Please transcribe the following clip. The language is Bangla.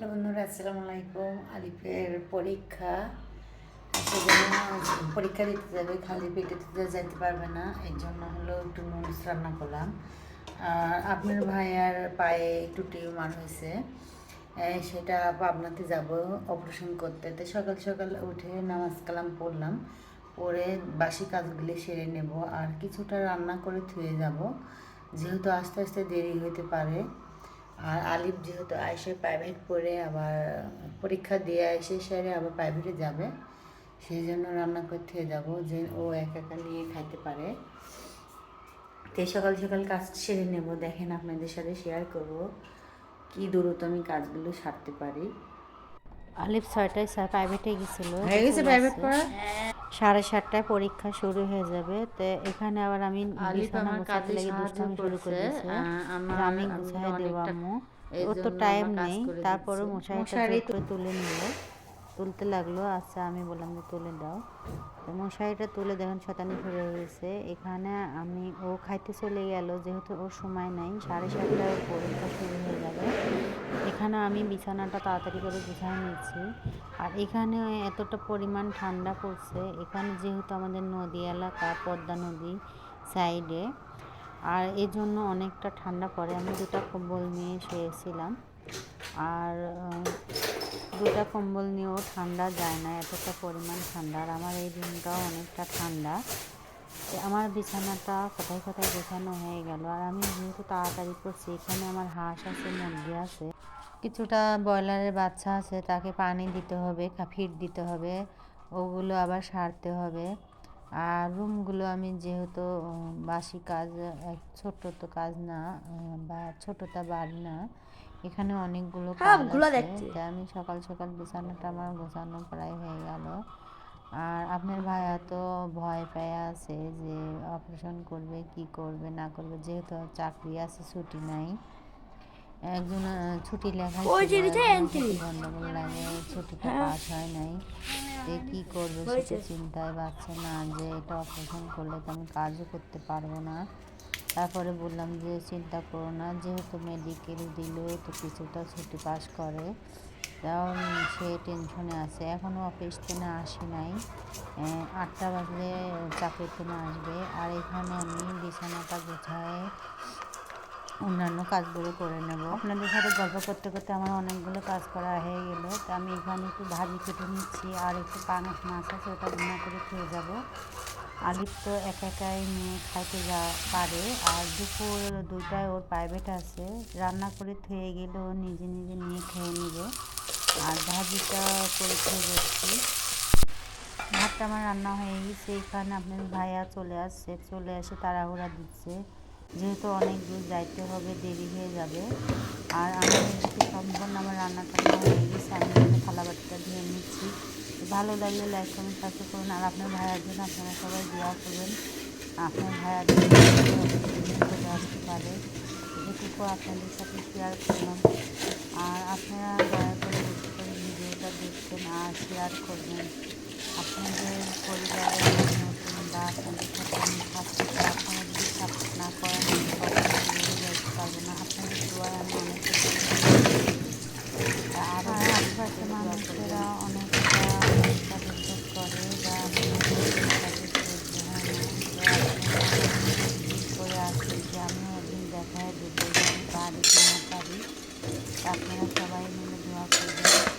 হ্যালো বন্ধুরা, আসসালামু আলাইকুম। আলিফের পরীক্ষা। পরীক্ষা দিতে যাবে, খালি পেটে যেতে পারবে না। এর জন্য হলো একটু নুডলস রান্না করলাম। আর আপনার ভাইয়ার পায়ে একটু টিউমার হয়েছে। সেটা পাবনাতে যাব, অপারেশন করতে। তো সকাল সকাল উঠে নামাজ কালাম পড়লাম। পরে বাসি কাজগুলি সেরে নেব। আর কিছুটা রান্না করে ধুয়ে যাব। যেহেতু আস্তে আস্তে দেরি হতে পারে আর আলিফ যেহেতু আইসে প্রাইভেট পড়ে আবার পরীক্ষা দিয়ে এসে সেরে আবার প্রাইভেটে যাবে সেই জন্য রান্না করতে যাব যে ও একা একা নিয়ে খাইতে পারে। তো সকাল সকাল কাজ সেরে নেব দেখেন আপনাদের সাথে শেয়ার করব কি দ্রুত আমি কাজগুলো সারতে পারি। আলিফ ছয়টায় প্রাইভেটে গেছিল হয়ে গেছে প্রাইভেট পড়া? সাড়ে সাতটায় পরীক্ষা শুরু হয়ে যাবে। তো এখানে আবার আমি বিছানা গোছাতে কাজে দুষ্টামি শুরু করে আমি গুছাই দেবো আম্মু। এই ওর তো টাইম নেই। তারপরে। মশারিটা মশারি তুলে নিল। তুলতে লাগল আচ্ছা আমি বললাম যে তুলে দাও। তো মশারিটা তুলে দেখেন শতানি ধরে গেছে এখানে আমি, ও খাইতে চলে গেল, যেহেতু ওর সময় নাই, সাড়ে সাতটায় পরীক্ষা শুরু হয়ে যাবে। এখানে আমি বিছানাটা তাড়াতাড়ি করে গুছাই নিচ্ছি আর এখানে এতটা পরিমাণ ঠান্ডা পড়ছে, এখানে যেহেতু আমাদের নদী এলাকা, পদ্মা নদী সাইডে, আর এর জন্য অনেকটা ঠান্ডা পড়ে। আমি দুটা কম্বল নিয়ে শুয়েছিলাম। আর দুটা কম্বল নিয়েও ঠান্ডা যায় না, এতটা পরিমাণ ঠান্ডা। আর আমার এই রুমটাও অনেকটা ঠান্ডা। আমার বিছানাটা কোথায় কোথায় গোছানো হয়ে গেল, আর আমি যেহেতু তাড়াতাড়ি করছি, এখানে আমার হাঁস আছে, মুরগি আছে। কিছুটা ব্রয়লারের বাচ্চা আছে, তাকে পানি দিতে হবে, ফিড দিতে হবে, ওগুলো আবার সারতে হবে। আর রুমগুলো আমি যেহেতু বাসি কাজ ছোট্ট তো কাজ না বা ছোটটা বাড়ি না এখানে অনেকগুলো কাজ আছে। তাই আমি সকাল সকাল বিছানাটা আমার গোছানো প্রায় হয়ে গেল। আর আপনার ভাইয়া তো ভয় পেয়ে আছে যে অপারেশন করবে কি করবে না করবে যেহেতু চাকরি আছে ছুটি নাই। একজন ছুটি লেখা গন্ডগোল লাগে ছুটিটা পাস হয় নাই। যে কি করবে সেটা চিন্তায় পাচ্ছে না যে এটা অপারেশন করলে তো আমি কাজও করতে পারব না। তারপরে বললাম যে চিন্তা করো না যেহেতু মেডিকেল দিল তো কিছুটা ছুটি পাস করে। তাও সে টেনশনে আছে। এখনও অফিস থেকে আসি নাই। আটটা বাজলে চাকরি থেকে আসবে। আর এখানে আমি বিছানাটা গোছায় অন্যান্য কাজগুলো করে নেব। আপনাদের সাথে গল্প করতে করতে আমার অনেকগুলো কাজ করা হয়ে গেল। তো আমি এখানে একটু ভাজি কেটে নিচ্ছি আর একটু পাঙাশ মাছ আছে, ওটা ভুনা করে খেয়ে যাব। আলিফ তো একা একাই নিয়ে খাইতে যা পারে আর দুপুর দুটায় ওর প্রাইভেট আছে। রান্না করে থুয়ে গেলে ও নিজে নিজে নিয়ে খেয়ে নেবে। আর ভাজিটা করে খেয়ে যাচ্ছি। ভাতটা আমার রান্না হয়ে গেছে। এখানে আপনার ভাইয়া চলে আসছে, চলে এসে তাড়াহুড়া দিচ্ছে। যেহেতু অনেক দূর যাইতে হবে, দেরি হয়ে যাবে। আর আমি একটু সম্পূর্ণ আমার রান্না টান্না হয়ে গেছে, আমি থালা বাটিটা ধুয়ে নিচ্ছি। ভালো লাগলে লাইক কমেন্ট সাবস্ক্রাইব করুন। আর আপনার ভাইয়ার জন্য আপনারা সবাই দেওয়া করবেন। আপনার ভাইয়ার জন্য আসতে পারে এটুকু আপনাদের সাথে শেয়ার করলাম। আর আপনারা দয়া করে ভিডিওটা দেখবেন আর শেয়ার করবেন। আপনাদের পরিবারের নতুন বা আপনাদের সাথে আপনারা আপনারা সবাই মিলে দোয়া করবেন।